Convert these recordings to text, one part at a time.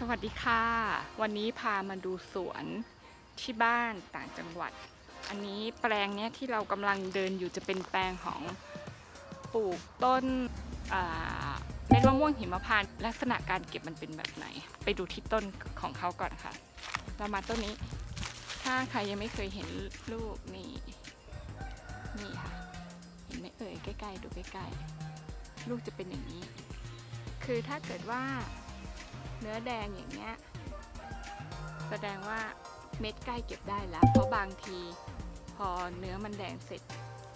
สวัสดีค่ะ วันนี้พามาดูสวนที่บ้านต่างจังหวัด อันนี้แปลงเนี้ยที่เรากำลังเดินอยู่จะเป็นแปลงของปลูกต้นอ่าเม็ดมะม่วงหิมพานต์ลักษณะการเก็บมันเป็นแบบไหน ไปดูที่ต้นของเขาก่อนค่ะ เรามาต้นนี้ ถ้าใครยังไม่เคยเห็นลูกนี่นี่ค่ะเห็นไหมเอ่ยใกล้ๆดูใกล้ๆลูกจะเป็นอย่างนี้ คือถ้าเกิดว่า เนื้อแดงอย่างเงี้ยแสดงว่าเม็ดใกล้เก็บได้แล้ว เพราะบางทีพอเนื้อมันแดงเสร็จ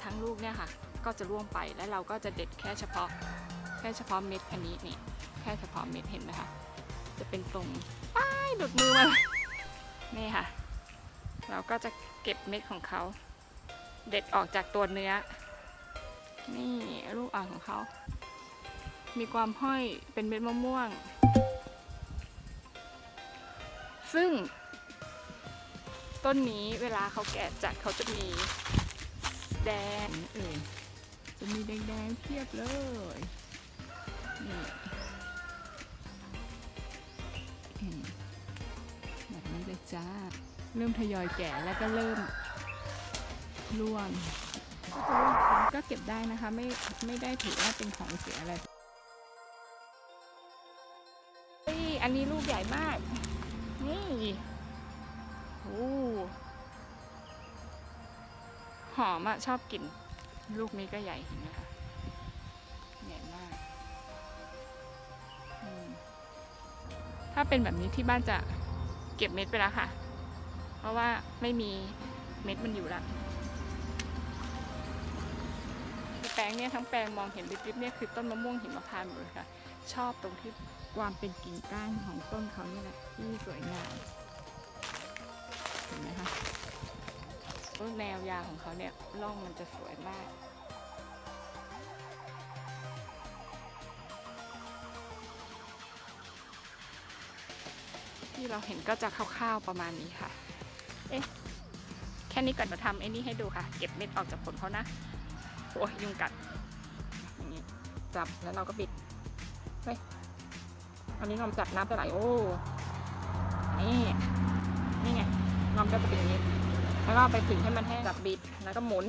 ทั้งลูกเนี่ยค่ะ ก็จะร่วงไปแล้วเราก็จะเด็ดแค่เฉพาะ แค่เฉพาะเม็ดอันนี้นี่แค่เฉพาะเม็ดเห็นไหมคะจะเป็นตรงป้ายหลุดมือมานี่ค่ะ เราก็จะเก็บเม็ดของเขา เด็ดออกจากตัวเนื้อ นี่ลูกอ่อนของเขา มีความห้อยเป็นเม็ดมะม่วง ซึ่ง ต้นนี้เวลาเขาแก่จัดเขาจะมีแดงเออจะมีแดงๆเพียบเลยนี่อืมแบบนี้เลยจ้า เริ่มทยอยแก่แล้วก็เริ่มร่วงก็จะร่วงก็เก็บได้นะคะไม่ไม่ได้ถือว่าเป็นของเสียอะไรเฮ้ยอันนี้ลูกใหญ่มาก นี่โอ้หอมอะชอบกลิ่นลูกนี้ก็ใหญ่เห็นไหมคะใหญ่มากมถ้าเป็นแบบนี้ที่บ้านจะเก็บเม็ดไปแล้วค่ะ เพราะว่าไม่มีเม็ดมันอยู่ล้วแปลงเนี่ยทั้งแปลงมองเห็นริบๆเนี่ยคือต้นมะม่วงหิมพานต์หมดเลยค่ะ ชอบตรงที่ความเป็นกิ่งก้านของต้นเขาเนี่แหละ ที่สวยงามเห็นไหมคะต้นแนวยาวของเขาเนี่ยร่องมันจะสวยมากที่เราเห็นก็จะคร่าวๆประมาณนี้ค่ะ เอ๊ะ แค่นี้ก่อนมาทำไอ้นี่ให้ดูค่ะ เก็บเม็ดออกจากผลเขานะ โอ้ยยุงกัด อย่างนี้ จับแล้วเราก็บิด เฮ้ย อันนี้งอมจับน้ำจะไหล โอ้ นี่นี่ไงงอมก็จะเป็นอย่างนี้ แล้วก็ไปผึ่งให้มันแห้งจับบิดแล้วก็หมุน